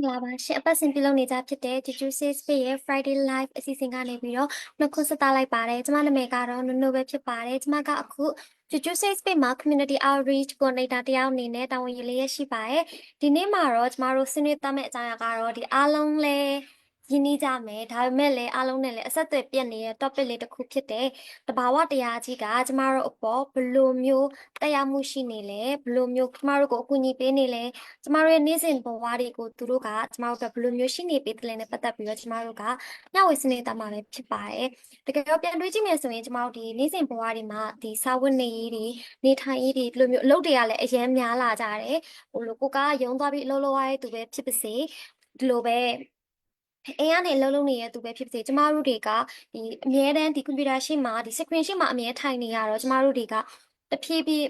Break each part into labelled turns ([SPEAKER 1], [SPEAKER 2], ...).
[SPEAKER 1] ္ဂလာပါရှင်အပတ်စဉ်ပြုလုပ်နေကြဖြစ်တဲ့ Juju Says Space ရဲ့ Friday Live အစီအစဉ်ကနေပြီးတော့နှုတ်ခွန်းဆက်သလိုက်ပါတယ်ကျမနာမည်ကတော့နုံနုံပဲဖြစ်ပါတယ်ကျမကအခု Juju Says Space မှာ Community Outreach Coordinator တယောက်အနေနဲ့တာဝန်ယူလေးရရှိပါတယ်ဒီနေ့မှာတော့ကျမတို့ဆွေးနွေးသတ်မဲ့အကြောင်းအရာကတော့ဒီအားလုံးလဲ ရင်းနှီးကြမယ်ဒါပေမဲ့လည်းအားလုံးနဲ့လည်းအဆက်အသွယ်ပြတ်နေတဲ့ topic လေးတစ်ခုဖြစ်တဲ့တဘာဝတရားကြီးကကျမတို့အပေါ်ဘယ်လိုမျိုးတက်ရောက်မှုရှိနေလဲဘယ်လိုမျိုးကျမတို့ကိုအကူအညီပေးနေလဲကျမတို့ရဲ့နေ့စဉ်ဘဝတွေကိုသူတို့ကကျမတို့အတွက်ဘယ်လိုမျိုးရှိနေပေးတယ်လဲနဲ့ပတ်သက်ပြီးတော့ကျမတို့ကမျှဝေစနစ်တမှာပဲဖြစ်ပါတယ်။တကယ်တော့ပြန်တွေးကြည့်မယ်ဆိုရင်ကျမတို့ဒီနေ့စဉ်ဘဝတွေမှာဒီစာဝတ်နေရေးတွေနေထိုင်ရေးတွေဒီလိုမျိုးအလုပ်တွေကလည်းအရင်များလာကြတယ်။ဟိုလိုကိုကရုံသွားပြီးအလုပ်လုပ်ရတဲ့သူပဲဖြစ်ပါစေဒီလိုပဲ အိမ်ကနေအလုပ်လုပ်နေတဲ့သူပဲဖြစ်ပါစေကျမတို့တွေကဒီအမြဲတမ်းဒီကွန်ပျူတာရှေ့မှာဒီ screen ရှေ့မှာအမြဲထိုင်နေရတော့ကျမတို့တွေကတဖြည်းဖြည်း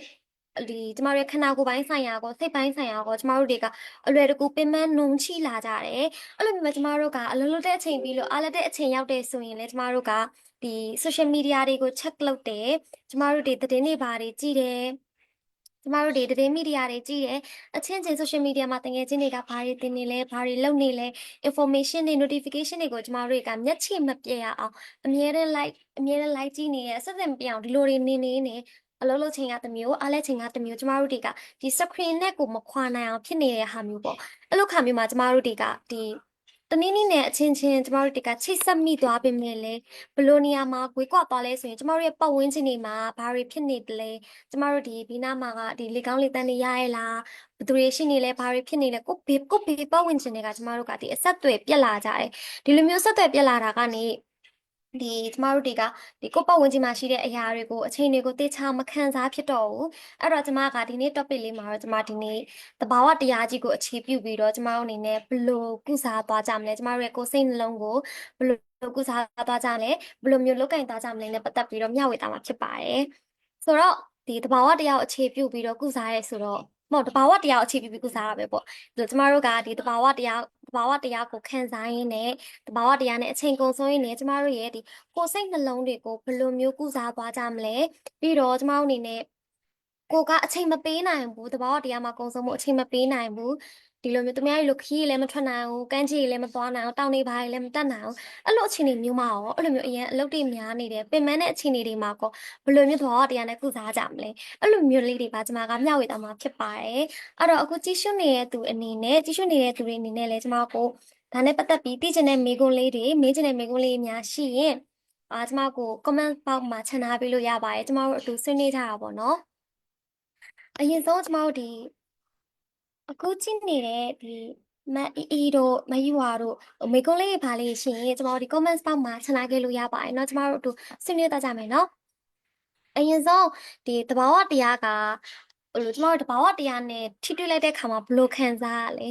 [SPEAKER 1] ဒီကျမတို့ရဲ့ခန္ဓာကိုယ်ပိုင်းဆိုင်ရာကိုစိတ်ပိုင်းဆိုင်ရာကိုကျမတို့တွေကအလွယ်တကူပင်ပန်းနှုံချိလာကြတယ်အဲ့လိုမျိုးပဲကျမတို့ကအလုံးလုံးတဲ့အချိန်ပြီးလို့အားလက်တဲ့အချိန်ရောက်တဲ့ဆိုရင်လည်းကျမတို့ကဒီ social media တွေကို check လုပ်တယ်ကျမတို့တွေသတင်းတွေဘာတွေကြည့်တယ် ကျမတို့တွေသတင်းမီဒီယာတွေကြည့်တယ်အချင်းချင်း social media မှာတကယ်ချင်းတွေကဘာတွေတင်နေလဲဘာတွေလုပ်နေလဲ information တွေ notification တွေကိုကျမတို့တွေကမျက်ခြေမပြတ်ရအောင်အမြဲတမ်း like အမြဲတမ်း like ကြည့်နေရအဆက်အသွယ်မပြတ်အောင်ဒီလိုတွေနေနေနေအလုပ်လုပ်ချိန်ကတစ်မျိုးအားလဲချိန်ကတစ်မျိုးကျမတို့တွေကဒီ screen နဲ့ကိုမခွာနိုင်အောင်ဖြစ်နေတဲ့ဟာမျိုးပေါ့အဲ့လိုခါမျိုးမှာကျမတို့တွေကဒီ တနည်းနည်းနဲ့အချင်းချင်းကျမတို့တွေကချိတ်ဆက်မိသွားပြီမဲ့လေဘယ်လိုနေရာမှာကွေးကွာသွားလဲဆိုရင်ကျမတို့ရဲ့ပတ်ဝန်းကျင်တွေမှာဘာတွေဖြစ်နေတယ်လဲကျမတို့ဒီဘီနာမှာကဒီလေကောင်းလေတန်းတွေရရဲ့လားဘယ်သူတွေရှိနေလဲဘာတွေဖြစ်နေလဲကိုဘေကိုဘေပတ်ဝန်းကျင်တွေကကျမတို့ကဒီအဆက်အသွယ်ပြက်လာကြတယ်ဒီလိုမျိုးဆက်သွယ်ပြက်လာတာကနေ ဒီကျမတို့တွေကဒီကိုယ့်ပတ်ဝန်းကျင်မှာရှိတဲ့အရာတွေကိုအချိန်တွေကိုတေချာမခံစားဖြစ်တော့ဘူးအဲ့တော့ကျမကဒီနေ့ topic လေးမှာတော့ကျမဒီနေ့တဘာဝတရားကြီးကိုအခြေပြုပြီးတော့ကျမတို့အနေနဲ့ဘယ်လိုကုစားသွားကြမလဲကျမတို့ရဲ့ကိုယ်စိတ်နှလုံးကိုဘယ်လိုကုစားသွားကြမလဲဘယ်လိုမျိုးလုပ်ကင်သွားကြမလဲနဲ့ပတ်သက်ပြီးတော့မျှဝေသွားမှာဖြစ်ပါတယ်ဆိုတော့ဒီတဘာဝတရားကိုအခြေပြုပြီးတော့ကုစားရဲဆိုတော့မဟုတ်တဘာဝတရားကိုအခြေပြုပြီးကုစားရပဲပေါ့ဒီကျမတို့ကဒီတဘာဝတရားတ ဘာဝတရားကိုခံစားရင်းနဲ့တဘာဝတရားနဲ့အချိန်ကုန်ဆုံးရင်းနဲ့ကျမတို့ရဲ့ဒီကိုယ်စိတ်နှလုံးတွေကိုဘယ်လိုမျိုးကုစားသွားကြမလဲပြီးတော့ကျမတို့အနေနဲ့ကိုကအချိန်မပေးနိုင်ဘူးတဘာဝတရားမှာကုန်ဆုံးမှုအချိန်မပေးနိုင်ဘူး ဒီလိုမျိုးသူများတွေလိုခရီးလည်းမထွက်နိုင်ဘူးကမ်းခြေလည်းမသွားနိုင်ဘူးတောင်တွေဘာတွေလည်းမတက်နိုင်ဘူးအဲ့လိုအခြေအနေမျိုးမှာရောအဲ့လိုမျိုးအရင်အလုပ်တွေများနေတယ်ပင်မတဲ့အခြေအနေတွေမှာကောဘယ်လိုမျိုးတဘာဝတရားနဲ့ကုစားကြမလဲအဲ့လိုမျိုးလေးတွေပါကျွန်မကမျှဝေသွားမှာဖြစ်ပါတယ်အဲ့တော့အခုကြည့်ရှုနေတဲ့သူအနေနဲ့ကြည့်ရှုနေတဲ့သူတွေအနေနဲ့လည်းကျွန်မကိုဒါနဲ့ပတ်သက်ပြီးသိချင်တဲ့မေးခွန်းလေးတွေမေးချင်တဲ့မေးခွန်းလေးများရှိရင်အာကျွန်မကို comment box မှာချန်ထားပေးလို့ရပါတယ်ကျွန်မတို့အတူဆွေးနွေးထားတာပေါ့နော်အရင်ဆုံးကျွန်မတို့ဒီ အခုကြည့်နေတဲ့ဒီမအီအီတို့မယူဝါတို့မေကွန်းလေးပါလေးရှင်ကျွန်တော်ဒီ comments box မှာချန်ထားခဲ့လို့ရပါတယ်เนาะကျွန်တော်တို့အတူဆွေးနွေးသွားကြမယ်เนาะအရင်ဆုံးဒီတဘာဝတရားကဟိုလိုကျွန်တော်တို့တဘာဝတရားနဲ့ထိတွေ့လိုက်တဲ့ခါမှာဘယ်လိုခံစားရလဲ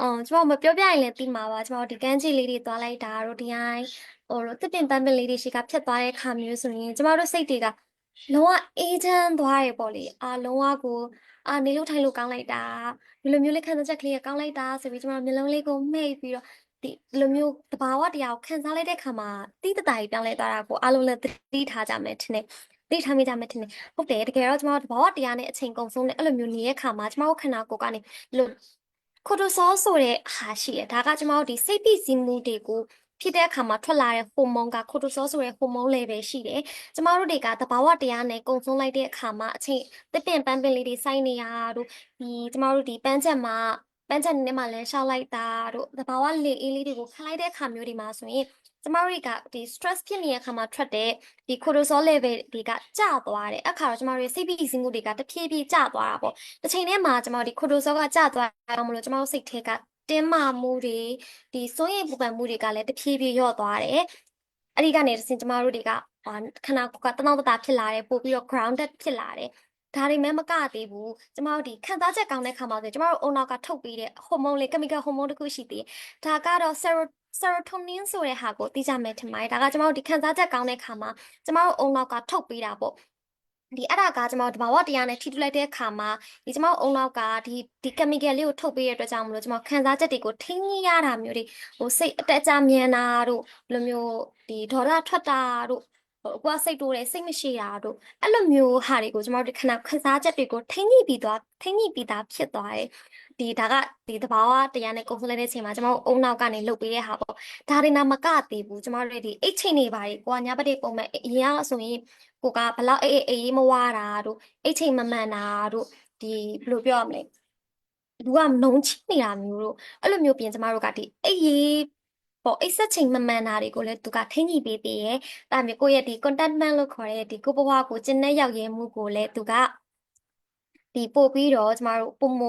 [SPEAKER 1] အော်ကျွန်တော်မပြောပြရင်လည်းသိမှာပါကျွန်တော်ဒီကန်းကြီးလေးတွေသွားလိုက်တာတို့ဒီအိုင်းဟိုလိုတစ်ပင်ပန်းပင်လေးတွေရှိကဖြတ်သွားတဲ့ခါမျိုးဆိုရင်ကျွန်တော်တို့စိတ်တွေက လုံးဝအေးချမ်းသွားရေပေါ့လေအာလုံးဝကိုအာနေလို့ထိုင်လို့ကောင်းလိုက်တာဒီလိုမျိုးလေးခံစားချက်ကလေးကကောင်းလိုက်တာဆိုပြီးကျွန်တော်မျိုးလုံးလေးကိုမှိတ်ပြီးတော့ဒီလိုမျိုးတဘာဝတရားကိုခံစားလိုက်တဲ့ခါမှာတိတတာကြီးပြောင်းလဲသွားတာကိုအားလုံးလည်းသတိထားကြမယ်ထင်တယ်သိထားမိကြမယ်ထင်တယ်ဟုတ်တယ်တကယ်တော့ကျမတို့တဘာဝတရားနဲ့အချိန်ကုန်ဆုံးတဲ့အဲ့လိုမျိုးနေတဲ့ခါမှာကျမတို့ခန္ဓာကိုယ်ကနေလို့ကိုတိုဆောဆိုတဲ့ဟာရှိတယ်ဒါကကျမတို့ဒီစိတ်ဖိစီးမှုတွေကို ဖြစ်တဲ့အခါမှာထွက်လာတဲ့ဟိုမုန်းကကိုတိုဆောဆိုတဲ့ဟိုမုန်း level ရှိတယ်ကျမတို့တွေကတဘာဝတရားနဲ့ကုန်ဆုံးလိုက်တဲ့အခါမှာအချိန်တစ်ပင်ပန်းပင်လေးတွေစိုက်နေရတို့ဒီကျမတို့ဒီပန်းချက်မှာပန်းချက်နေမှာလဲရှောက်လိုက်တာတို့တဘာဝလေအေးလေးတွေကိုခံလိုက်တဲ့အခါမျိုးတွေမှာဆိုရင်ကျမတို့ကဒီ stress ဖြစ်နေတဲ့အခါမှာထွက်တဲ့ဒီ cortisol level တွေကကျသွားတယ်အခါတော့ကျမတို့ရဲ့စိတ်ဖိစီးမှုတွေကတဖြည်းဖြည်းကျသွားတာပေါ့တစ်ချိန်တည်းမှာကျမတို့ဒီ cortisol ကကျသွားတာမလို့ကျမတို့စိတ်ထဲက တင်းမာမှုတွေဒီစိုးရိမ်ပူပန်မှုတွေကလည်းတဖြည်းဖြည်းလျော့သွားတယ်အဲ့ဒီကနေတစ်ဆင့်ကျမတို့တွေကခန္ဓာကိုယ်ကတနောတတာဖြစ်လာတယ်ပို့ပြီးတော့ grounded ဖြစ်လာတယ်ဒါတွေမဲ့မကသေးဘူးကျမတို့ဒီခံစားချက်ကောင်းတဲ့ခါမှာဆိုကျမတို့အုံနောက်ကထုတ်ပြီးတဲ့ဟော်မုန်းလေး chemical ဟော်မုန်းတစ်ခုရှိသေးတယ်ဒါကတော့ serotonin ဆိုတဲ့ဟာကိုသိကြမယ်ထင်ပါတယ်ဒါကကျမတို့ဒီခံစားချက်ကောင်းတဲ့ခါမှာကျမတို့အုံနောက်ကထုတ်ပေးတာပေါ့ ဒီအဲ့ဒါကကျွန်တော်တဘာဝတရားနဲ့ထိတူလိုက်တဲ့အခါမှာဒီကျွန်တော်အုံနောက်ကဒီဒီ chemical လေးကိုထုတ်ပေးရတဲ့အတွက်ကြောင့်မလို့ကျွန်တော်ခံစားချက်တွေကိုထိန်းရတာမျိုးတွေဟိုစိတ်အတက်အကျမြန်တာတို့ဘယ်လိုမျိုးဒီဒေါသထွက်တာတို့ဟိုကိုကစိတ်တိုးတယ်စိတ်မရှိတာတို့အဲ့လိုမျိုးဟာတွေကိုကျမတို့ဒီခဏခစားချက်တွေကိုထိမ့်ညှိပြီးသွားထိမ့်ညှိပြီးသားဖြစ်သွားတယ် ဒီဒါကဒီတဘာဝတရားနဲ့ကုန်စလဲတဲ့အချိန်မှာကျမတို့အုံနောက်ကနေလုတ်ပေးတဲ့ဟာပေါ့ဒါတွေနာမကသေးဘူးကျမတို့ဒီအိတ်ချိန်နေပါလေကိုကညပတိပုံမဲ့အရင်ကဆိုရင်ကိုကဘလောက်အေးအေးအေးမဝတာတို့အိတ်ချိန်မမှန်တာတို့ဒီဘယ်လိုပြောရမလဲလူကနှုံချိနေတာမျိုးတို့အဲ့လိုမျိုးပြင်ကျမတို့ကဒီအိတ်ရေးပေါ့အိတ်ဆက်ချိန်မမှန်တာတွေကိုလည်းသူကထိမ့်ညှိပေးသေးရဲ့ဒါမျိုးကိုယ့်ရဲ့ဒီ contentment လို့ခေါ်တဲ့ဒီကိုယ့်ဘဝကိုကျင့်တဲ့ရောက်ရဲမှုကိုလည်းသူကဒီပို့ပြီးတော့ကျမတို့ပုံမ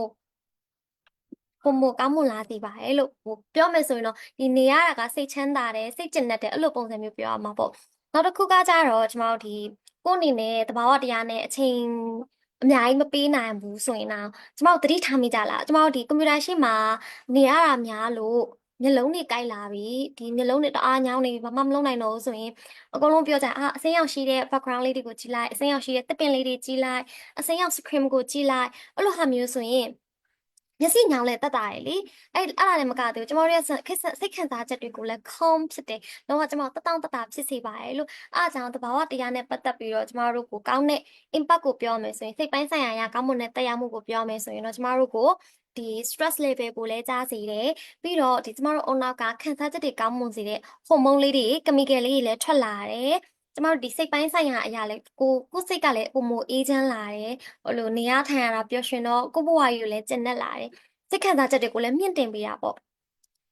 [SPEAKER 1] ပုံမကောင်းမွန်လာစေပါတယ်လို့ဟိုပြောမယ်ဆိုရင်တော့ဒီနေရတာကစိတ်ချမ်းသာတယ်စိတ်ကျဉ်တတ်တယ်အဲ့လိုပုံစံမျိုးပြောရမှာပေါ့နောက်တစ်ခုကကြတော့ကျမတို့ဒီကိုယ့်အနေနဲ့တဘာဝတရားနဲ့အချိန်အများကြီးမပေးနိုင်ဘူးဆိုရင်တော့ကျမတို့သတိထားမိကြလားကျမတို့ဒီကွန်ပျူတာရှေ့မှာနေရတာများလို့မျက်လုံးတွေကိုက်လာပြီဒီမျက်လုံးတွေတအားညောင်းနေပြီဘာမှမလုပ်နိုင်တော့ဘူးဆိုရင်အကုန်လုံးပြောကြအာအစိမ်းရောင်ရှိတဲ့ background လေးတွေကိုကြည့်လိုက်အစိမ်းရောင်ရှိတဲ့သစ်ပင်လေးတွေကြည့်လိုက်အစိမ်းရောင် screen ကိုကြည့်လိုက်အဲ့လိုဟာမျိုးဆိုရင် မျက်စိညောင်လဲတက်တာရယ်လေအဲ့အဲ့ဒါလည်းမကသေးဘူးကျမတို့ရဲ့စိတ်စိတ်ခံစားချက်တွေကိုလည်း calm ဖြစ်တယ်တော့ကကျမတို့တတောင့်တတာဖြစ်စေပါရဲ့လို့အားကြောင့်တဘာဝတရားနဲ့ပတ်သက်ပြီးတော့ကျမတို့ကိုကောင်းတဲ့ impact ကိုပြောမယ်ဆိုရင်စိတ်ပိုင်းဆိုင်ရာအရာကောင်းမွန်တဲ့တက်ရောက်မှုကိုပြောမယ်ဆိုရင်တော့ကျမတို့ကိုဒီ stress level ကိုလည်းကြားစေတယ်ပြီးတော့ဒီကျမတို့အုံနောက်ကခံစားချက်တွေကောင်းမွန်စေတဲ့ဟော်မုန်းလေးတွေ chemical လေးတွေလည်းထွက်လာတယ် ကျမတို့ဒီစိတ်ပိုင်းဆိုင်ရာအရာလေးကိုကိုယ်စိတ်ကလည်းပုံမအေးချမ်းလာတယ်ဟိုလိုနေရထိုင်ရတာပျော်ရွှင်တော့ကိုယ့်ဘဝကြီးကိုလည်းကျဉ်တ်လာတယ်စိတ်ခံစားချက်တွေကိုလည်းမြင့်တင်ပေးတာပေါ့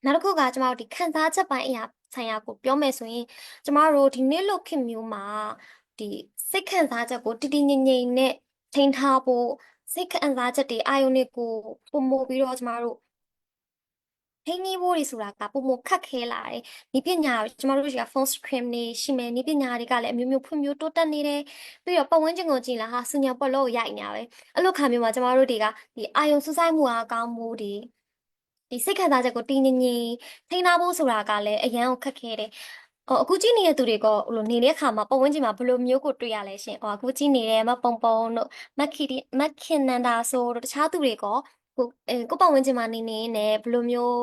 [SPEAKER 1] နောက်တစ်ခုကကျမတို့ဒီခံစားချက်ပိုင်းအရာဆိုင်ရာကိုပြောမယ်ဆိုရင်ကျမတို့ဒီနေ့လို့ခင်မျိုးမှာဒီစိတ်ခံစားချက်ကိုတည်တည်ငြိမ်ငြိမ်နဲ့ထိန်းထားဖို့စိတ်ခံစားချက်တွေအာယုန်တွေကိုပုံမို့ပြီးတော့ကျမတို့ ထိန်းနေဖို့တွေဆိုတာကပုံမခက်ခဲလာတယ်။ဒီပညာကျမတို့က phone screen တွေရှိမယ်။ဒီပညာတွေကလည်းအမျိုးမျိုးဖွံ့ဖြိုးတိုးတက်နေတယ်။ပြီးတော့ပတ်ဝန်းကျင်ကိုကြည့်လာဟာစညာပေါ်လို့ရိုက်နေတာပဲ။အဲ့လိုခါမျိုးမှာကျမတို့တွေကဒီအာယုံစူးစိုက်မှုအားကောင်းမှုဒီဒီစိတ်ခံစားချက်ကိုတည်ငြိမ်ငြိမ်ထိန်းထားဖို့ဆိုတာကလည်းအရန်ကိုခက်ခဲတယ်။အော်အခုကြည့်နေတဲ့သူတွေကဟိုလိုနေတဲ့ခါမှာပတ်ဝန်းကျင်မှာဘယ်လိုမျိုးကိုတွေ့ရလဲရှင်။ဟောအခုကြည့်နေတဲ့မပုံပုံတို့မက်ခီတီမက်ခင်နန္ဒာဆိုတို့တခြားသူတွေက ကိုအဲကိုပတ်ဝန်းကျင်မှာနေနေနဲ့ဘယ်လိုမျိုး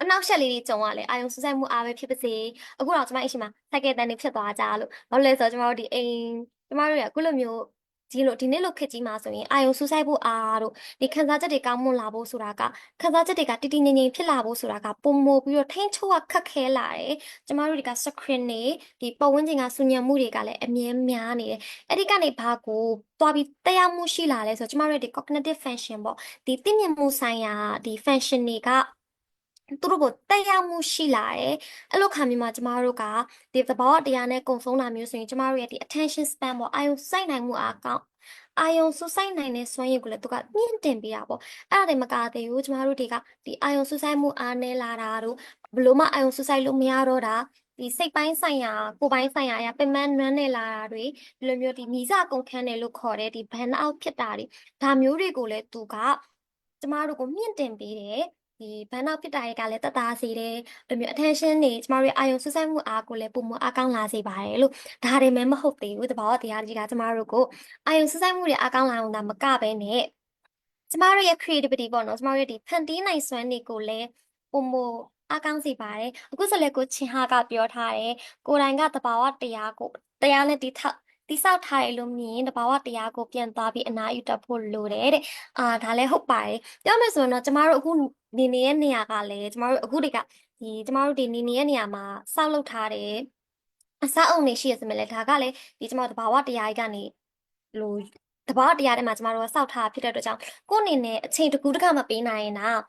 [SPEAKER 1] အနောက်ရှက်လေးတွေကြုံရလဲအာယုံစူးစိုက်မှုအားပဲဖြစ်ပါစေအခုတော့ကျမအိမ်ရှိမှာစိုက်ကယ်တန်တွေဖြစ်သွားကြလို့ဘာလို့လဲဆိုတော့ကျမတို့ဒီအိမ်ကျမတို့ရအခုလိုမျိုး ဒီလိုဒီနေ့လိုခက်ကြီးမှာဆိုရင်အာယုံစူးစိုက်ဖို့အားတို့ဒီခံစားချက်တွေကောင်းမွန်လာဖို့ဆိုတာကခံစားချက်တွေကတည်တည်ငြိမ်ငြိမ်ဖြစ်လာဖို့ဆိုတာကပုံမိုပြီးတော့ထိန်းချုပ်ကခက်ခဲလာတယ်ကျမတို့တွေက screen တွေဒီပတ်ဝန်းကျင်ကဆူညံမှုတွေကလည်းအမြဲများနေတယ်အဲ့ဒီကနေဘာကိုသွားပြီးတရားမှုရှိလာလဲဆိုတော့ကျမတို့ဒီ cognitive function ပေါ့ဒီသိမြင်မှုဆိုင်ရာဒီ function တွေက သူတို့ကိုတက်ရောက်မှုရှိလာတယ်အဲ့လိုခါမျိုးမှာကျမတို့ကဒီသဘောတရားနဲ့ကုံဆုံးလာမျိုးဆိုရင်ကျမတို့ရဲ့ဒီ attention span ပေါ့အာယုံစိုက်နိုင်မှုအားကောင်းအာယုံစူးစိုက်နိုင်တဲ့စွမ်းရည်ကိုလည်းသူကမြင့်တင်ပေးတာပေါ့အဲ့ဒါတွေမကသေးဘူးကျမတို့တွေကဒီအာယုံစူးစိုက်မှုအားနည်းလာတာတို့ဘလို့မှအာယုံစူးစိုက်လို့မရတော့တာဒီစိတ်ပိုင်းဆိုင်ရာကိုယ်ပိုင်းဆိုင်ရာအရာပင်ပန်းနွမ်းနေလာတာတွေဒီလိုမျိုးဒီမိစကုန်ခန်းတယ်လို့ခေါ်တဲ့ဒီ burn out ဖြစ်တာတွေဒါမျိုးတွေကိုလည်းသူကကျမတို့ကိုမြင့်တင်ပေးတယ် ဒီဘန်နောက်ဖြစ်တာတွေကလည်းတသားစေတယ်ဒီမျိုး attention တွေကျမတို့ရဲ့အာယုံစူးစိုက်မှုအားကိုလည်းပုံမအားကောင်းလာစေပါတယ်လို့ဒါတွေမှမဟုတ်သေးဘူးတဘာဝတရားကြီးကကျမတို့ကိုအာယုံစူးစိုက်မှုတွေအားကောင်းလာအောင်ဒါမကပဲနဲ့ကျမတို့ရဲ့ creativity ပေါ့နော်ကျမတို့ရဲ့ဒီဖန်တီးနိုင်စွမ်းတွေကိုလည်းပုံမအားကောင်းစေပါတယ်အခုဆိုလည်းကိုချင်းဟာကပြောထားတယ်ကိုယ်တိုင်ကတဘာဝတရားကိုတရားနဲ့ဒီထ တိဆောက်ထားရလို့မြင်တဘာဝတရားကိုပြန်သွားပြီးအနာယူတတ်ဖို့လိုတယ်တဲ့အာဒါလည်းဟုတ်ပါတယ်ပြောမယ်ဆိုရင်တော့ကျမတို့အခုနေနေတဲ့နေရာကလည်းကျမတို့အခုတွေကဒီကျမတို့ဒီနေနေတဲ့နေရာမှာစောက်လုပ်ထားတယ်အစအုံနေရှိရစမယ်လေဒါကလည်းဒီကျမတို့တဘာဝတရားကြီးကနေလို့တဘာဝတရားထဲမှာကျမတို့ကစောက်ထားဖြစ်တဲ့အတွက်ကြောင့်ကိုယ့်အနေနဲ့အချိန်တကူတစ်ခါမပေးနိုင်ရင်တော့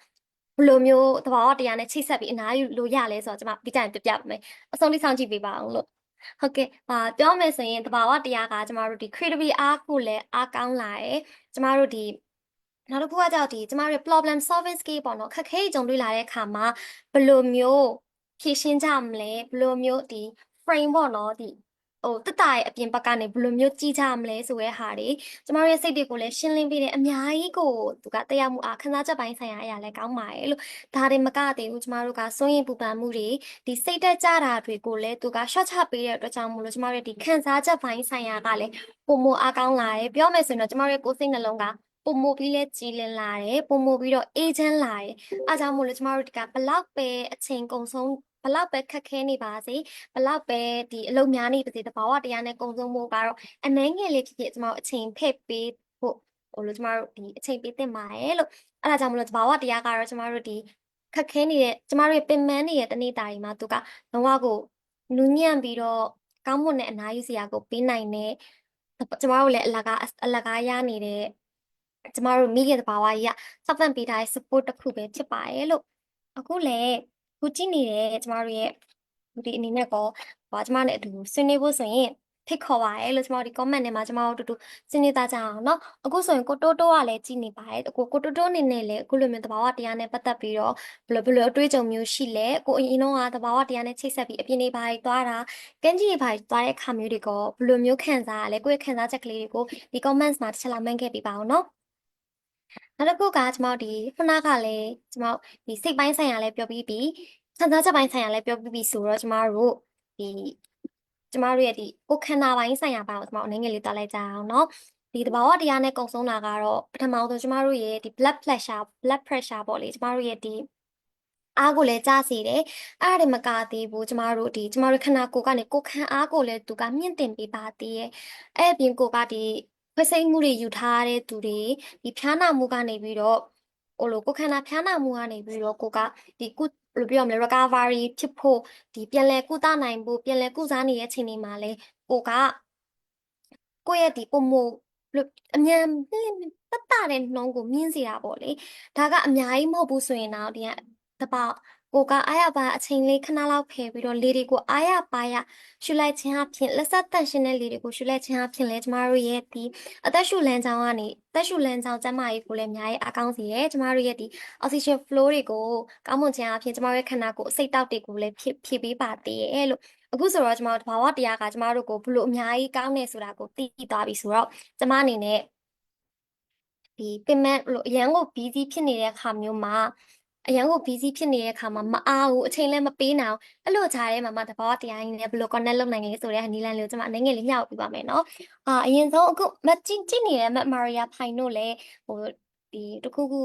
[SPEAKER 1] ဘယ်လိုမျိုးတဘာဝတရားနဲ့ချိတ်ဆက်ပြီးအနားယူလို့ရလဲဆိုတော့ကျမဒီကြိုင်ပြပြပါမယ်အဆုံးလေးဆောင်ကြည့်ပေးပါအောင်လို့ ဟုတ်ကဲ့အာပြောမယ်ဆိုရင်တဘာဝတရားကကျမတို့ဒီ creativity အားကိုလည်းအားကောင်းလာတယ်ကျမတို့ဒီနောက်တစ်ခုကကြောက်ဒီကျမတို့ problem solving skill ပေါ့နော်ခက်ခဲကြုံတွေ့လာတဲ့အခါမှာဘယ်လိုမျိုးဖြေရှင်းကြမလဲဘယ်လိုမျိုးဒီ frame ပေါ့နော်ဒီ ဟိုတက်တာရဲ့အပြင်ဘက်ကနေဘယ်လိုမျိုးကြည့်ကြမလဲဆိုတဲ့ဟာတွေကျမတို့ရဲ့စိတ်တွေကိုလည်းရှင်းလင်းပေးတယ်အများကြီးကိုသူကတရားမှုအားခန်းစားချက်ပိုင်းဆိုင်ရာအရာလည်းကောင်းပါတယ်လို့ဒါတွေမကသေးဘူးကျမတို့ကစိုးရင်ပူပန်မှုတွေဒီစိတ်တက်ကြတာတွေကိုလည်းသူက short ချပေးတဲ့အတွက်ကြောင့်မို့လို့ကျမတို့ဒီခန်းစားချက်ပိုင်းဆိုင်ရာကလည်းပုံမအားကောင်းလာတယ်ပြောမယ်ဆိုရင်တော့ကျမတို့ရဲ့ကိုယ်စိတ်နှလုံးကပုံမပြီးလဲကြည်လင်လာတယ်ပုံမပြီးတော့အေးချမ်းလာတယ်အားကြောင့်မို့လို့ကျမတို့ဒီကဘလောက်ပဲအချိန်ကုန်ဆုံး ဘလောက်ပဲခက်ခဲနေပါစေဘလောက်ပဲဒီအလုပ်များနေပါစေတဘာဝတရားနဲ့ကုံဆုံးမှုကတော့အနှဲငယ်လေးဖြစ်ဖြစ်ကျမတို့အချိန်ဖက်ပေးဖို့ဟိုလိုကျမတို့ဒီအချိန်ပေးတင်ပါတယ်လို့အဲ့ဒါကြောင့်မလို့တဘာဝတရားကတော့ကျမတို့ဒီခက်ခဲနေတဲ့ကျမတို့ရဲ့ပင်ပန်းနေတဲ့တနေ့တာတွေမှာသူကလုံးဝကိုနူးညံ့ပြီးတော့ကောင်းမွန်တဲ့အနားယူစရာကိုပေးနိုင်တဲ့ကျမတို့လည်းအလကားအလကားရနေတဲ့ကျမတို့မိခင်တဘာဝကြီးကစောက်ပံ့ပေးထားတဲ့ support တစ်ခုပဲဖြစ်ပါတယ်လို့အခုလည်း ခုကြည့်နေတဲ့ကျမတို့ရဲ့ဒီအနေနဲ့ကောဘာကျမနဲ့အတူဆွေးနွေးဖို့ဆိုရင်ဖိတ်ခေါ်ပါရဲလို့ကျမတို့ဒီ comment ထဲမှာကျမတို့အတူတူဆွေးနွေးသားကြအောင်เนาะအခုဆိုရင်ကိုတိုးတိုးကလည်းကြည်နေပါတယ်ကိုကိုတိုးတိုးအနေနဲ့လည်းအခုလိုမျိုးတဘာဝတရားနဲ့ပတ်သက်ပြီးတော့ဘယ်လိုဘယ်လိုအတွေ့အကြုံမျိုးရှိလဲကိုအရင်တော့ကတဘာဝတရားနဲ့ချိတ်ဆက်ပြီးအပြင်နေပါသွားတာကန်းကြီးတွေပါသွားတဲ့အခါမျိုးတွေကဘယ်လိုမျိုးခံစားရလဲကိုယ့်ရဲ့ခံစားချက်ကလေးတွေကိုဒီ comments မှာတစ်ချက်လောက်မှန်းခဲ့ပေးပါအောင်เนาะ နောက်တစ်ခုကကျမတို့ဒီခုနကလည်းကျမတို့ဒီစိတ်ပိုင်းဆိုင်ရာလည်းပြောပြီးပြီခံစားချက်ပိုင်းဆိုင်ရာလည်းပြောပြီးပြီဆိုတော့ကျမတို့ဒီကျမတို့ရဲ့ဒီကိုယ်ခန္ဓာပိုင်းဆိုင်ရာပိုင်းကိုကျမတို့အနေငယ်လေးတွားလိုက်ကြအောင်เนาะဒီတဘာဝတရားနဲ့ကုံဆုံးတာကတော့ပထမဆုံးကျမတို့ရဲ့ဒီ blood pressure blood pressure ပေါ့လေကျမတို့ရဲ့ဒီအားကိုလည်းကျစေတယ်အဲ့ဒါတွေမကသေးဘူးကျမတို့ဒီကျမတို့ခန္ဓာကိုယ်ကနေကိုယ်ခံအားကိုလည်းသူကမြင့်တင်ပေးပါသေးရဲ့အဲ့အပြင်ကိုကဒီ ဖွစိတ်မှုတွေယူထားတဲ့သူတွေဒီဖျားနာမှုကနေပြီးတော့ဟိုလိုကိုယ်ခန္ဓာဖျားနာမှုကနေပြီးတော့ကိုကဒီကုဘယ်လိုပြောရမလဲ recovery ဖြစ်ဖို့ဒီပြန်လည်ကုသနိုင်ဖို့ပြန်လည်ကုစားနေတဲ့အချိန်တွေမှာလဲကိုကကိုယ့်ရဲ့ဒီပုံမှုလို့အမြန်ပတ်တာတဲ့နှုံးကိုမြင့်စေတာပေါ့လေဒါကအများကြီးမဟုတ်ဘူးဆိုရင်တော့ဒီကတပော က်ကိုကအားရပါအချိန်လေးခဏလောက်ဖယ်ပြီးတော့လေတွေကိုအားရပါရရှူလိုက်ခြင်းအပြင်လက်ဆက်တန့်ရှင်းတဲ့လေတွေကိုရှူလိုက်ခြင်းအပြင်လဲကျမတို့ရဲ့ဒီအသက်ရှူလမ်းကြောင်းကနေအသက်ရှူလမ်းကြောင်းကျန်းမာရေးကိုလည်းအများကြီးအားကောင်းစေတယ်ကျမတို့ရဲ့ဒီ oxygen flow တွေကိုကောင်းမွန်ခြင်းအပြင်ကျမတို့ရဲ့ခန္ဓာကိုယ်အစိတ်တောက်တွေကိုလည်းဖြစ်ဖြစ်ပေးပါသေးရဲ့လို့အခုဆိုတော့ကျမတို့တဘာဝတရားကကျမတို့ကိုဘလို့အများကြီးကောင်းနေဆိုတာကိုသိသွားပြီဆိုတော့ကျမအနေနဲ့ဒီပင်မလို့အရန်ကို busy ဖြစ်နေတဲ့အခါမျိုးမှာ အရန်ကို busy ဖြစ်နေတဲ့အခါမှာမအားဘူးအချိန်လည်းမပေးနိုင်အောင်အဲ့လိုခြားထဲမှာမှတဘာဝတရားကြီးနဲ့ဘယ်လို connect လုပ်နိုင်လဲဆိုတဲ့နီလန်လေးကိုကျွန်မအနေငယ်လေးမျှဝေပေးပါမယ်နော်အာအရင်ဆုံးအခုမကြည့်ကြည့်နေတဲ့မမာရီယာဖိုင်တို့လည်းဟိုဒီတခုခု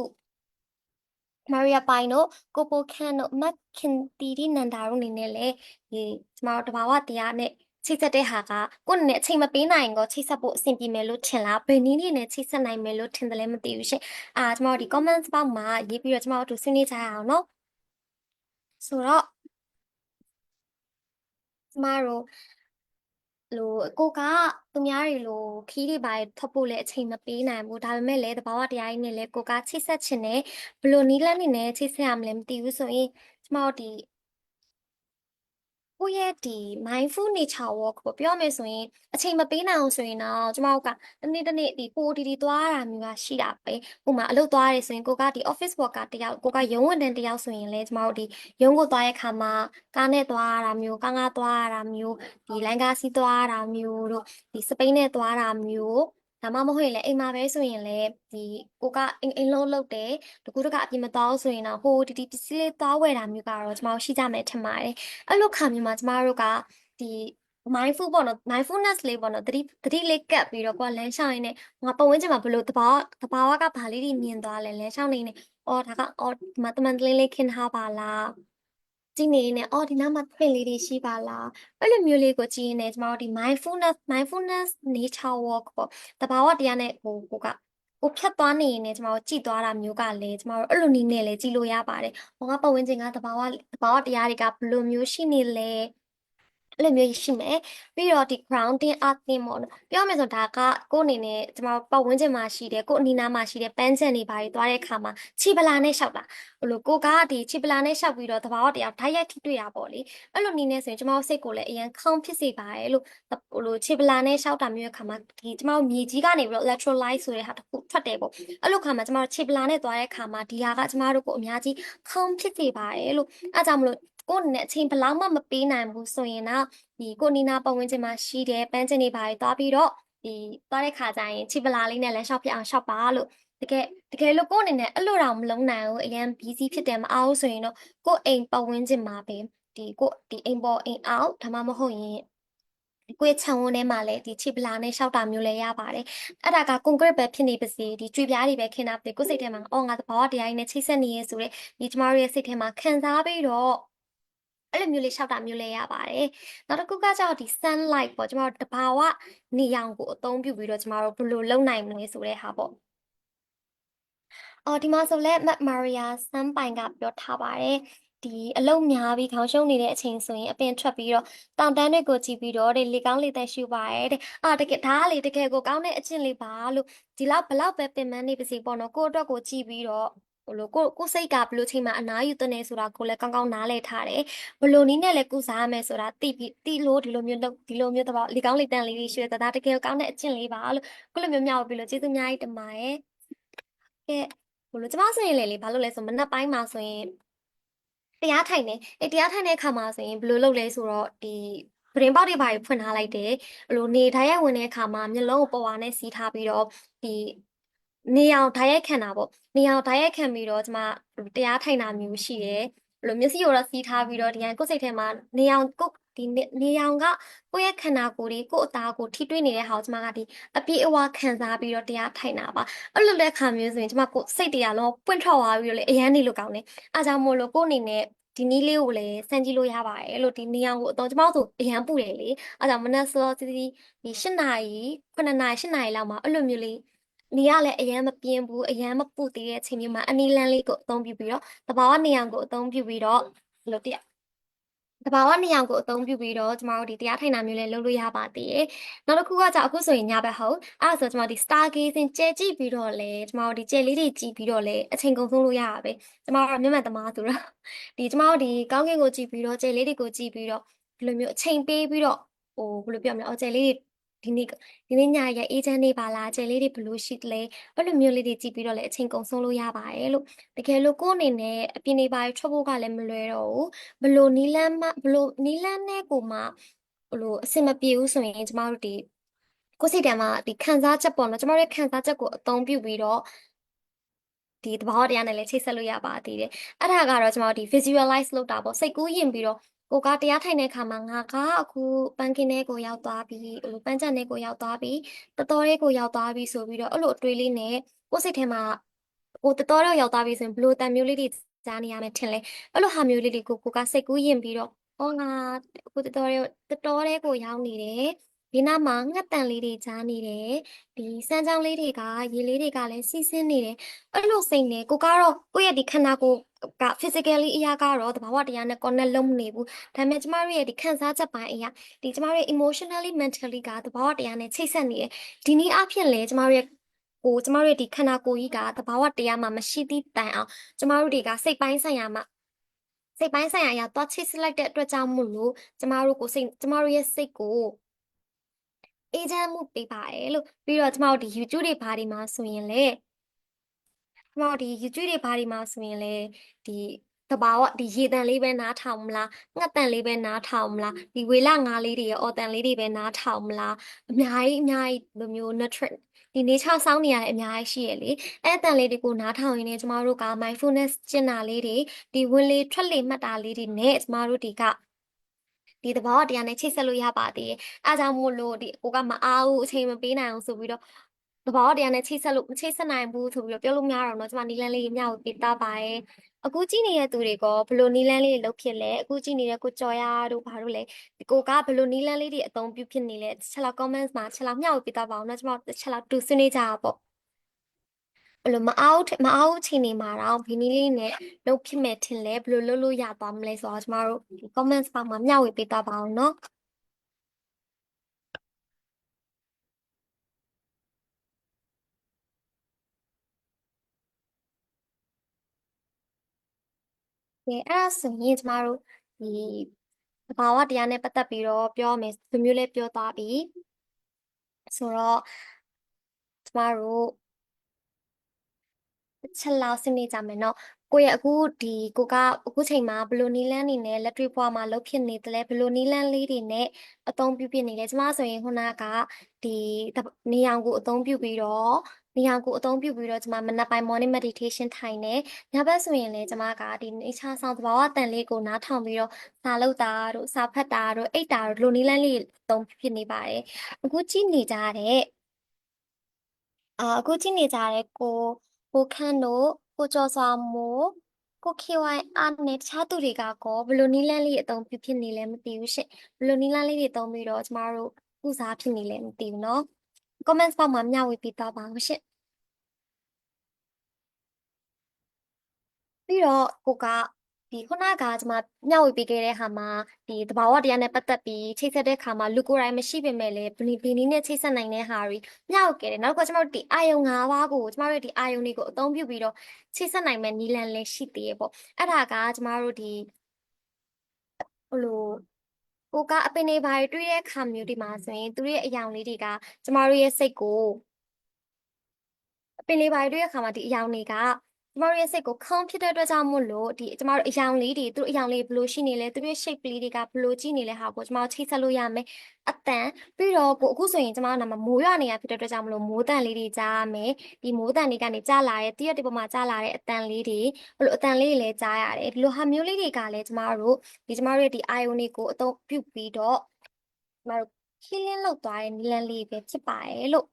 [SPEAKER 1] မာရီယာပိုင်တို့ကိုပိုခန့်တို့မက်ခင်တီတီနန္ဒာတို့အနေနဲ့လည်းဒီကျွန်တော်တဘာဝတရားနဲ့ ချိတ်ဆက်တဲ့ဟာကကိုယ့်အနေနဲ့အချိန်မပေးနိုင်တော့ချိတ်ဆက်ဖို့အဆင်ပြေမယ်လို့ထင်လားဘယ်နည်းနည်းနဲ့ချိတ်ဆက်နိုင်မယ်လို့ထင်တယ်လဲမသိဘူးရှင်အာကျွန်တော်ဒီ comments box မှာရေးပြီးတော့ကျွန်တော်တို့ဆွေးနွေးကြရအောင်နော်ဆိုတော့ကျမတို့လိုကိုကသူများတွေလိုခီးတွေပါထွက်ဖို့လည်းအချိန်မပေးနိုင်ဘူးဒါပေမဲ့လည်းတဘာဝတရားကြီးနဲ့လည်းကိုကချိတ်ဆက်ချင်တယ်ဘယ်လိုနီးလန်းနေနဲ့ချိတ်ဆက်ရမလဲမသိဘူးဆိုရင်ကျမတို့ဒီ ကိုယ့်ရဲ့ဒီ mindful nature walk ကိုပြောမယ်ဆိုရင်အချိန်မပေးနိုင်အောင်ဆိုရင်တော့ကျမတို့ကတနေ့တနေ့ဒီပိုတီတီသွားတာမျိုးကရှိတာပဲဥပမာအလုပ်သွားရဲဆိုရင်ကိုကဒီ office worker တယောက်ကိုကရုံးဝန်ထမ်းတယောက်ဆိုရင်လည်းကျမတို့ဒီရုံးကိုသွားတဲ့ခါမှာကားနဲ့သွားရတာမျိုးကားငါသွားရတာမျိုးဒီလိုင်းကားစီးသွားရတာမျိုးတို့ဒီစပိန်နဲ့သွားတာမျိုး ဒါမှမဟုတ်ရင်လည်းအိမ်မှာပဲဆိုရင်လည်းဒီကိုကအိမ်အိမ်လုံးလုပ်တယ်တကူတကအပြင်မသွားဘူးဆိုရင်တော့ဟိုတီတီပစ္စည်းလေးသွားဝယ်တာမျိုးကတော့ကျမတို့ရှိကြမယ်ထင်ပါတယ်အဲ့လိုခါမျိုးမှာကျမတို့ကဒီ mindful ပေါ့နော် mindfulness လေးပေါ့နော်သတိသတိလေးကပ်ပြီးတော့ကိုကလမ်းလျှောက်ရင်းနဲ့ငါပတ်ဝန်းကျင်မှာဘယ်လိုတဘာတဘာဝကဘာလေးတွေမြင်သွားလဲလမ်းလျှောက်နေနေအော်ဒါကအော်ဒီမှာတမန်တလင်းလေးခင်းထားပါလား ကြည့်နေနေအော်ဒီနားမှာပင်လေးတွေရှိပါလားအဲ့လိုမျိုးလေးကိုကြည့်နေကျမတို့ဒီ mindfulness mindfulness nature walk ပေါ့တဘာဝတရားနဲ့ကိုကိုကကိုဖြတ်သွားနေရင်လည်းကျမတို့ကြည်သွားတာမျိုးကလည်းကျမတို့အဲ့လိုနည်းနဲ့လည်းကြည်လို့ရပါတယ်။ဟောကပတ်ဝန်းကျင်ကတဘာဝတဘာဝတရားတွေကဘယ်လိုမျိုးရှိနေလဲ အဲ့လိုမျိုးရှိမယ်ပြီးတော့ဒီ grounding earthing ပေါ့နော်ပြောမယ်ဆိုဒါကကိုယ့်အနေနဲ့ကျွန်တော်ပတ်ဝန်းကျင်မှာရှိတယ်ကိုယ့်အနီးနားမှာရှိတယ်ပန်းချန်တွေဘာတွေသွားတဲ့အခါမှာခြေပလာနဲ့လျှောက်တာဟိုလိုကိုကဒီခြေပလာနဲ့လျှောက်ပြီးတော့သဘာဝတရားဓာတ်ရိုက်ထိတွေ့တာပေါ့လေအဲ့လိုနည်းနဲ့ဆိုရင်ကျွန်တော်စိတ်ကိုလည်းအရင်ခေါင်းဖြစ်စေပါတယ်လို့ဟိုလိုခြေပလာနဲ့လျှောက်တာမျိုးရဲ့အခါမှာဒီကျွန်တော်မြေကြီးကနေပြီးတော့ electrolyte ဆိုတဲ့ဟာတစ်ခုထွက်တယ်ပေါ့အဲ့လိုခါမှာကျွန်တော်ခြေပလာနဲ့သွားတဲ့အခါမှာဒီဟာကကျွန်တော်တို့ကိုအများကြီးခေါင်းဖြစ်စေပါတယ်လို့အဲကြောင့်မလို့ ကိုယ်နဲ့အချိန်ဘယ်လောက်မှမပေးနိုင်ဘူးဆိုရင်တော့ဒီကိုနီနာပတ်ဝန်းကျင်မှာရှိတဲ့ပန်းချင်တွေပါသွားပြီးတော့ဒီသွားတဲ့ခါကျရင်ချိပလာလေးနဲ့လမ်းလျှောက်ပြအောင်လျှောက်ပါလို့တကယ်တကယ်လို့ကိုယ့်အနေနဲ့အဲ့လိုတော့မလုံးနိုင်ဘူးအရင် busy ဖြစ်တယ်မအားဘူးဆိုရင်တော့ကိုယ့်အိမ်ပတ်ဝန်းကျင်မှာပဲဒီကိုဒီအိမ်ပေါ်အိမ်အောက်ဒါမှမဟုတ်ရင်ကိုယ့်ခြံဝန်းထဲမှာလည်းဒီချိပလာနဲ့ရှောက်တာမျိုးလည်းရပါတယ်အဲ့ဒါက concrete ပဲဖြစ်နေပါစေဒီကြွေပြားတွေပဲခင်းတာပဲကိုယ့်စိတ်ထဲမှာအော်ငါသဘောတရားကြီးနဲ့ချိတ်ဆက်နေရဲဆိုတဲ့ဒီကျမတို့ရဲ့စိတ်ထဲမှာခံစားပြီးတော့ အဲ့လိုမျိုးလေးရှောက်တာမျိုးလည်းရပါတယ်နောက်တစ်ခုကကျတော့ဒီ sunlight ပေါ့ကျမတို့တဘာဝနေရောင်ကိုအသုံးပြုပြီးတော့ကျမတို့ဘယ်လိုလုပ်နိုင်မလဲဆိုတဲ့ဟာပေါ့အော်ဒီမှာဆိုလဲမတ်မာရီယာစမ်းပိုင်ကပြောထားပါတယ်ဒီအလုံများပြီးခေါင်းရှုံးနေတဲ့အချိန်ဆိုရင်အပင်ထွက်ပြီးတော့တောင်တန်းတွေကိုကြည့်ပြီးတော့တဲ့လေကောင်းလေသက်ရှူပါရဲ့တဲ့အာတကယ်ဒါကလေတကယ်ကိုကောင်းတဲ့အကျင့်လေးပါလို့ဒီလောက်ဘလောက်ပဲပင်ပန်းနေပါစေပေါ့နော်ကိုယ့်အတွက်ကိုကြည့်ပြီးတော့ ဟိုလိုကိုကိုစိတ်ကဘယ်လိုချိန်မှအနားယူတဲ့နေဆိုတာကိုလည်းကောင်းကောင်းနားလည်ထားတယ်ဘယ်လိုနည်းနဲ့လဲကုစားရမယ်ဆိုတာသိပြီးသိလို့ဒီလိုမျိုးလုပ်ဒီလိုမျိုးတော့လေကောင်းလေတန်လေးတွေရွှေတသားတကယ်ကောင်းတဲ့အကျင့်လေးပါလို့ကိုလိုမျိုးမြောက်ပြီးလို့ကျေးဇူးအများကြီးတင်ပါတယ်ကဲဘယ်လိုကျမဆိုရင်လေလေဘာလို့လဲဆိုမနက်ပိုင်းမှာဆိုရင်တရားထိုင်နေအဲတရားထိုင်တဲ့အခါမှာဆိုရင်ဘယ်လိုလုပ်လဲဆိုတော့ဒီပရင်ပေါက်တွေဘာတွေဖွင့်ထားလိုက်တယ်ဘယ်လိုနေထိုင်ရဝင်တဲ့အခါမှာမျက်လုံးကိုပေါ်ဝါနဲ့စီးထားပြီးတော့ဒီ နေအောင်ဓာတ်ရိုက်ခံတာပေါ့နေအောင်ဓာတ်ရိုက်ခံပြီးတော့ကျမတရားထိုင်တာမျိုးရှိတယ်ဘယ်လိုမျက်စိကိုတော့စီးထားပြီးတော့ဒီကကိုယ်စိတ်ထဲမှာနေအောင်ကိုဒီနေအောင်ကကိုယ့်ရဲ့ခန္ဓာကိုယ်တွေကိုယ့်အသားကိုထိတွေ့နေတဲ့ဟာကိုကျမကဒီအပြည့်အဝခံစားပြီးတော့တရားထိုင်တာပါအဲ့လိုလက်ခံမျိုးဆိုရင်ကျမကိုစိတ်တရားလုံးပွင့်ထွက်သွားပြီးတော့လေအရန်နေလို့ကောင်းတယ်အားကြောင့်မို့လို့ကိုယ့်အနေနဲ့ဒီနည်းလေးကိုလည်းစမ်းကြည့်လို့ရပါတယ်လို့ဒီနေအောင်ကိုအတော့ကျမတို့ဆိုအရန်ပူတယ်လေအားကြောင့်မနက်စောစီစီဒီ၈နာရီ9နာရီ10နာရီလောက်မှာအဲ့လိုမျိုးလေး နေရလည်းအရန်မပြင်းဘူးအရန်မပူသေးတဲ့အချိန်မျိုးမှာအနီလန်းလေးကိုအသုံးပြုပြီးတော့တဘာဝနေအောင်ကိုအသုံးပြုပြီးတော့ဘယ်လိုတရားတဘာဝနေအောင်ကိုအသုံးပြုပြီးတော့ကျမတို့ဒီတရားထိုင်တာမျိုးလည်းလုပ်လို့ရပါသေးတယ်။နောက်တစ်ခုကကြာအခုဆိုရင်ညဘက်ဟုတ်အဲ့ဒါဆိုကျမတို့ဒီ stargazing ကြဲကြည့်ပြီးတော့လေကျမတို့ဒီကြဲလေးတွေကြည့်ပြီးတော့လေအချိန်ကုန်ဆုံးလို့ရတာပဲ။ကျမတို့မျက်မှန်သမားဆိုတော့ဒီကျမတို့ဒီကောင်းကင်ကိုကြည့်ပြီးတော့ကြဲလေးတွေကိုကြည့်ပြီးတော့ဒီလိုမျိုးအချိန်ပေးပြီးတော့ဟိုဘယ်လိုပြောမလဲအော်ကြဲလေးတွေ ဒီနေ့ဒီနေ့ညရဲ့အေးချမ်းနေပါလားကြဲလေးတွေဘယ်လိုရှိသလဲအဲ့လိုမျိုးလေးတွေကြည့်ပြီးတော့လည်းအချိန်ကုန်ဆုံးလို့ရပါတယ်လို့တကယ်လို့ကိုယ့်အနေနဲ့အပြင်နေပါထွက်ဖို့ကလည်းမလွယ်တော့ဘူးဘလို့နီလန်းမဘလို့နီလန်းနဲ့ကိုမှဘလို့အဆင်မပြေဘူးဆိုရင်ကျမတို့ဒီကိုယ်စိတ်ထဲမှာဒီခံစားချက်ပေါ့နော်ကျမတို့ရဲ့ခံစားချက်ကိုအသုံးပြုပြီးတော့ဒီသဘောတရားနဲ့လည်းချိတ်ဆက်လို့ရပါသေးတယ်အဲ့ဒါကတော့ကျမတို့ဒီ visualize လုပ်တာပေါ့စိတ်ကူးယဉ်ပြီးတော့ ကိုကတရားထိုင်တဲ့အခါမှာငါကအခုပန်းကင်းထဲကိုရောက်သွားပြီအဲ့လိုပန်းချက်ထဲကိုရောက်သွားပြီတတော်ထဲကိုရောက်သွားပြီဆိုပြီးတော့အဲ့လိုအတွေးလေးနဲ့ကိုယ်စိတ်ထဲမှာကိုတတော်တော့ရောက်သွားပြီဆိုရင်ဘလို့တန်မျိုးလေးတွေကြားနေရမယ်ထင်လဲအဲ့လိုဟာမျိုးလေးတွေကိုကိုကစိတ်ကူးယဉ်ပြီးတော့ဟောငါကိုတတော်ရဲ့တတော်ထဲကိုရောက်နေတယ် ဒီနားမှာငှက်တန်လေးတွေကြားနေတယ်ဒီစမ်းချောင်းလေးတွေကရေလေးတွေကလည်းစီးဆင်းနေတယ်အဲ့လိုစိတ်နဲ့ကိုကတော့ကိုယ့်ရဲ့ဒီခန္ဓာကိုယ်က physically အရာကတော့တဘာဝတရားနဲ့ connect လုပ်မနေဘူးဒါပေမဲ့ကျမတို့ရဲ့ဒီခံစားချက်ပိုင်းအရာဒီကျမတို့ရဲ့ emotionally mentally ကတဘာဝတရားနဲ့ချိတ်ဆက်နေတယ်ဒီနည်းအဖြစ်လဲကျမတို့ရဲ့ကိုကျမတို့ရဲ့ဒီခန္ဓာကိုယ်ကြီးကတဘာဝတရားမှာမရှိသည့်တိုင်အောင်ကျမတို့တွေကစိတ်ပိုင်းဆိုင်ရာမှာစိတ်ပိုင်းဆိုင်ရာအရာတွားချိတ်ဆက်လိုက်တဲ့အတွက်ကြောင့်မို့လို့ကျမတို့ကိုစိတ်ကျမတို့ရဲ့စိတ်ကို အေဂျင့်မှုပေးပါတယ်လို့ပြီးတော့ကျမတို့ဒီ YouTube တွေဘာတွေမှာဆိုရင်လေကျမတို့ဒီ YouTube တွေဘာတွေမှာဆိုရင်လေဒီတဘာဝဒီရေတန်လေးပဲနားထောင်မလားငှက်တန်လေးပဲနားထောင်မလားဒီဝေလငါးလေးတွေရောအော်တန်လေးတွေပဲနားထောင်မလားအများကြီးအများကြီးလိုမျိုး natural ဒီ nature sound တွေရတယ်အများကြီးရှိရလေအဲ့အတန်လေးတွေကိုနားထောင်ရင်းနဲ့ကျမတို့က mindfulness ကျင့်တာလေးတွေဒီဝင်လေထွက်လေမှတ်တာလေးတွေနဲ့ကျမတို့ဒီက ဒီသဘောတရားနဲ့ချိတ်ဆက်လို့ရပါသေးတယ်။အားကြောင့်မို့လို့ဒီကိုကမအားဘူးအချိန်မပေးနိုင်အောင်ဆိုပြီးတော့သဘောတရားနဲ့ချိတ်ဆက်လို့မချိတ်ဆက်နိုင်ဘူးဆိုပြီးတော့ပြောလို့မရတော့เนาะကျွန်မနီလန်းလေးမျှဝေပေးသားပါရဲ့အခုကြည့်နေတဲ့သူတွေကဘလို့နီလန်းလေးလောက်ဖြစ်လဲအခုကြည့်နေတဲ့ကိုကြော်ရတို့ဘာတို့လဲဒီကိုကဘလို့နီလန်းလေးတွေအသုံးပြုဖြစ်နေလဲချက်လောက် comments မှာချက်လောက်မျှဝေပေးသားပါအောင်เนาะကျွန်မချက်လောက်တူဆွေးနွေးကြတာပေါ့ ဘလို့မအောင်မအောင်ချိန်နေမှာတော့ဘီနီလေးနဲ့လုပ်ဖြစ်မယ်ထင်လဲဘလို့လုပ်လို့ရသွားမလဲဆိုတော့ကျမတို့ comments ပါမှာမျှဝေပေးသားပါအောင်เนาะကဲအဲ့ဒါဆိုရင်ကျမတို့ဒီသဘာဝတရားနဲ့ပတ်သက်ပြီးတော့ပြောမယ်ဒီမျိုးလေးပြောသွားပြီဆိုတော့ကျမတို့ ချက်လောက်စဉ်းနေကြမယ်နော်ကိုရဲ့အခုဒီကိုကအခုချိန်မှာဘလိုနီလန်းနေနဲ့လက်တွေ့ဘွားမှာလှုပ်ဖြစ်နေတယ်လဲဘလိုနီလန်းလေးတွေနဲ့အသုံးပြုဖြစ်နေလဲကျမဆိုရင်ခုနကဒီနေအောင်ကိုအသုံးပြုပြီးတော့နေရာကိုအသုံးပြုပြီးတော့ကျွန်မမနက်ပိုင်း morning meditation ထိုင်တယ်။ညဘက်ဆိုရင်လည်းကျွန်မကဒီ nature sound သဘာဝတန်လေးကိုနားထောင်ပြီးတော့စာလုပ်တာတို့စာဖတ်တာတို့အိတ်တာတို့လိုနည်းလမ်းလေးအသုံးဖြစ်နေပါတယ်။အခုကြည့်နေကြတဲ့အာအခုကြည့်နေကြတဲ့ကို ကိုခန့်တို့ကိုကျော်စွာမိုး ကို KY အားနဲ့တခြားသူတွေကကောဘယ်လိုနည်းလမ်းလေးအသုံးပြုဖြစ်နေလဲမသိဘူးရှင်ဘယ်လိုနည်းလမ်းလေးတွေသုံးပြီးတော့ကျမတို့ကုစားဖြစ်နေလဲမသိဘူးเนาะ comments box မှာမျှဝေပေးတော့ပါဦးရှင်ပြီးတော့ကိုက ဒီခုနကကျွန်မမျှဝေပေးခဲ့တဲ့ဟာမှာဒီတဘာဝတရားနဲ့ပတ်သက်ပြီးချိတ်ဆက်တဲ့ခါမှာလူကိုယ်တိုင်မရှိပေမဲ့လည်းဘီဘီနီနဲ့ချိတ်ဆက်နိုင်တဲ့ဟာတွေမျှဝေခဲ့တယ်နောက်ကကျွန်မတို့ဒီအာယုံ၅ပါးကိုကျွန်မတို့ဒီအာယုံတွေကိုအသုံးပြုပြီးတော့ချိတ်ဆက်နိုင်မဲ့နည်းလမ်းလည်းရှိသေးရဲ့ပေါ့အဲ့ဒါကကျွန်မတို့ဒီဟိုလိုကိုကအပင်တွေဘာတွေတွေ့တဲ့ခါမျိုးဒီမှာဆိုရင်သူတို့ရဲ့အယောင်လေးတွေကကျမတို့ရဲ့စိတ်ကိုအပင်လေးဘာတွေတွေ့တဲ့ခါမှာဒီအယောင်တွေက ကျမတို့ရဲ့စိတ်ကိုခေါင်းဖြစ်တဲ့အတွက်ကြောင့်မို့လို့ဒီကျမတို့အယောင်လေးတွေသူတို့အယောင်လေးဘယ်လိုရှိနေလဲသူတို့ရဲ့ shape လေးတွေကဘယ်လိုကြည့်နေလဲဟာကိုကျမတို့ချိတ်ဆက်လို့ရမယ်အတန်ပြီးတော့ကိုအခုဆိုရင်ကျမတို့နာမှာမိုးရွာနေတာဖြစ်တဲ့အတွက်ကြောင့်မလို့မိုးတန်လေးတွေကြားရမယ်ဒီမိုးတန်တွေကနေကြားလာတဲ့တရက်ဒီပေါ်မှာကြားလာတဲ့အတန်လေးတွေဘလို့အတန်လေးတွေလည်းကြားရတယ်ဒီလိုဟာမျိုးလေးတွေကလည်းကျမတို့ဒီကျမတို့ရဲ့ဒီ ion တွေကိုအသုံးပြုပြီးတော့ကျမတို့ healing လုပ်သွားတဲ့နည်းလမ်းလေးပဲဖြစ်ပါတယ်လို့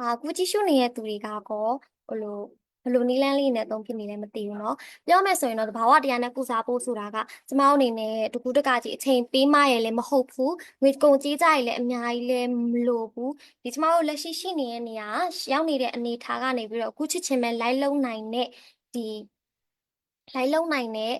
[SPEAKER 1] အာကူကြည့်ရှုနေတဲ့သူတွေကကောဟိုလို ဘယ်လိုနည်းလမ်းလေးနဲ့အသုံးဖြစ်နေလဲမသိဘူးเนาะပြောမယ်ဆိုရင်တော့တဘာဝတရားနဲ့ကုစားဖို့ဆိုတာကကျမတို့အနေနဲ့တကူတကကြီးအချိန်ပေးမှရလည်းမဟုတ်ဘူးငွေကုန်ကြေးကြရလည်းအများကြီးလည်းမလိုဘူးဒီကျမတို့လက်ရှိရှိနေတဲ့နေရာရောက်နေတဲ့အနေအထားကနေပြီးတော့အခုချစ်ချင်းပဲလိုက်လုံနိုင်တဲ့ဒီလိုက်လုံနိုင်တဲ့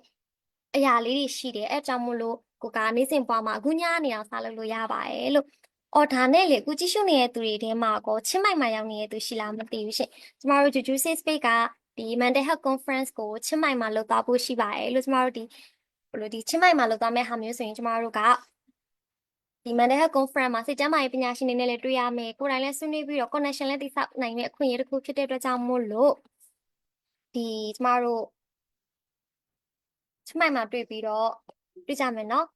[SPEAKER 1] အရာလေးတွေရှိတယ်အဲအကြောင်းမို့လို့ကိုကနေ့စဉ်ပွားမှာအခုညနေအောင်စားလုပ်လို့ရပါတယ်လို့ အော်ဒါနဲ့လေအခုကြည့်ရှုနေတဲ့သူတွေထဲမှာကောချင်းမိုင်မှာရောက်နေတဲ့သူရှိလားမသိဘူးရှင်ကျမတို့ Juju Safe Space ကဒီ Mental Health Conference ကိုချင်းမိုင်မှာလုပ်သွားဖို့ရှိပါတယ်လို့ကျမတို့ဒီဘယ်လိုဒီချင်းမိုင်မှာလုပ်သွားမယ့်ဟာမျိုးဆိုရင်ကျမတို့ကဒီ Mental Health Conference မှာစိတ်ကျန်းမာရေးပညာရှင်တွေနဲ့လည်းတွေ့ရမယ်ကိုယ်တိုင်လည်းဆွေးနွေးပြီးတော့ connection လည်းတည်ဆောက်နိုင်တဲ့အခွင့်အရေးတစ်ခုဖြစ်တဲ့အတွက်ကြောင့်မို့လို့ဒီကျမတို့ချင်းမိုင်မှာတွေ့ပြီးတော့တွေ့ကြမယ်နော်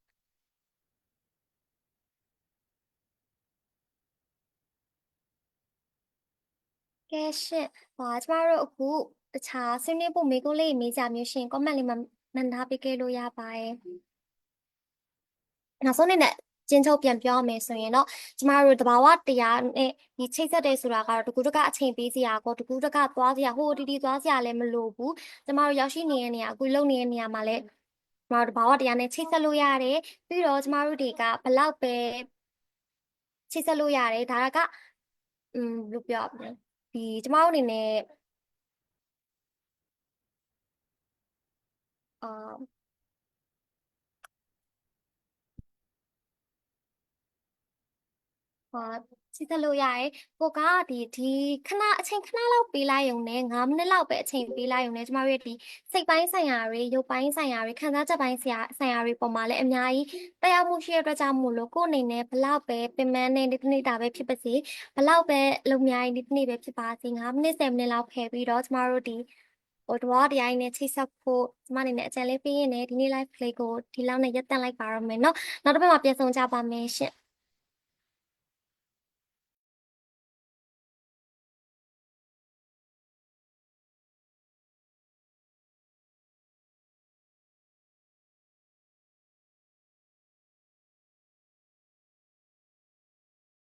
[SPEAKER 1] ကဲရှင့်ဟောကျမတို့အခုတခြားဆွေးနွေးဖို့မေးခွန်းလေးမေးကြမျိုးရှင် comment လေးမှာမှန်ထားပေးခဲ့လို့ရပါတယ်နောက်ဆုံးအနေနဲ့ကျင်းချုပ်ပြန်ပြောမယ်ဆိုရင်တော့ကျမတို့တဘာဝတရားနဲ့ဒီချိတ်ဆက်တယ်ဆိုတာကတော့တကူတကအချိန်ပေးစရာကောတကူတကသွားစရာဟိုတီတီသွားစရာလည်းမလိုဘူးကျမတို့ရောက်ရှိနေတဲ့နေရာအခုလုံနေတဲ့နေရာမှာလည်းကျမတို့တဘာဝတရားနဲ့ချိတ်ဆက်လို့ရတယ်ပြီးတော့ကျမတို့တွေကဘလောက်ပဲချိတ်ဆက်လို့ရတယ်ဒါကอืมဘယ်လိုပြောရမလဲ ဒီကျမတို့အနေနဲ့အာဟာ စီသက်လို့ရတယ်ကိုကဒီဒီခဏအချိန်ခဏလောက်ပေးလိုက်ရုံနဲ့9မိနစ်လောက်ပဲအချိန်ပေးလိုက်ရုံနဲ့ကျမတို့ရဲ့ဒီစိတ်ပိုင်းဆိုင်ရာတွေရုပ်ပိုင်းဆိုင်ရာတွေခံစားချက်ပိုင်းဆိုင်ရာဆိုင်ရာတွေပေါ်မှာလည်းအများကြီးတက်ရောက်မှုရှိတဲ့အတွက်ကြောင့်မို့လို့ကိုယ်အနေနဲ့ဘလောက်ပဲပင်ပန်းနေဒီနေ့တာပဲဖြစ်ပါစေဘလောက်ပဲလုံများကြီးဒီနေ့ပဲဖြစ်ပါစေ9မိနစ်10မိနစ်လောက်ဖယ်ပြီးတော့ကျမတို့ဒီဟိုတော့တရားရင်းနဲ့ချိတ်ဆက်ဖို့ကျမအနေနဲ့အကြံလေးပေးရင်းနဲ့ဒီနေ့ live play ကိုဒီလောက်နဲ့ရပ်တန့်လိုက်ပါရမယ်เนาะနောက်တစ်ပတ်မှာပြန်ဆောင်ကြပါမယ်ရှင်